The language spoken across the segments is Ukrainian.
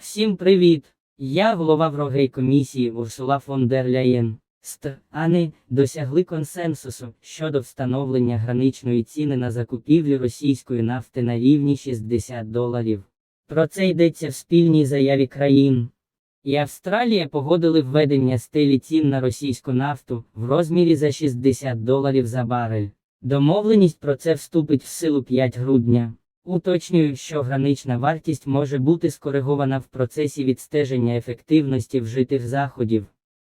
Всім привіт! Я голова врогей комісії Урсула фон дер Ляєн. Страни досягли консенсусу щодо встановлення граничної ціни на закупівлю російської нафти на рівні 60 доларів. Про це йдеться в спільній заяві країн. І Австралія погодили введення стелі цін на російську нафту в розмірі за 60 доларів за барель. Домовленість про це вступить в силу 5 грудня. Уточнюю, що гранична вартість може бути скоригована в процесі відстеження ефективності вжитих заходів.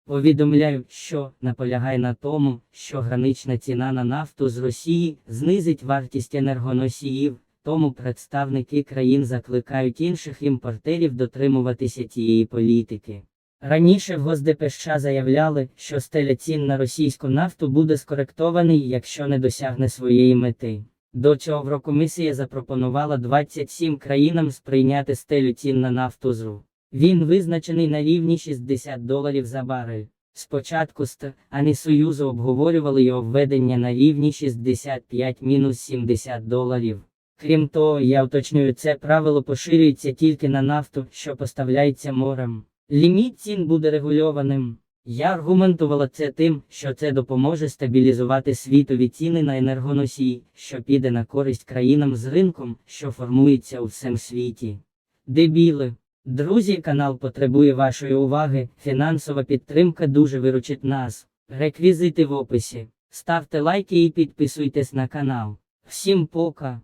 Повідомляю, що наполягає на тому, що гранична ціна на нафту з Росії знизить вартість енергоносіїв, тому представники країн закликають інших імпортерів дотримуватися цієї політики. Раніше в Госдепещ заявляли, що стеля цін на російську нафту буде скоректований, якщо не досягне своєї мети. До цього в Рокомісія запропонувала 27 країнам сприйняти стелю цін на нафту ЗРУ. Він визначений на рівні 60 доларів за барель. Спочатку ст, а не Союзу обговорювали його введення на рівні 65-70 доларів. Крім того, я уточнюю, це правило поширюється тільки на нафту, що поставляється морем. Ліміт цін буде регульованим. Я аргументувала це тим, що це допоможе стабілізувати світові ціни на енергоносії, що піде на користь країнам з ринком, що формується у всем світі. Дебіли. Друзі, канал потребує вашої уваги. Фінансова підтримка дуже виручить нас. Реквізити в описі. Ставте лайки і підписуйтесь на канал. Всім пока.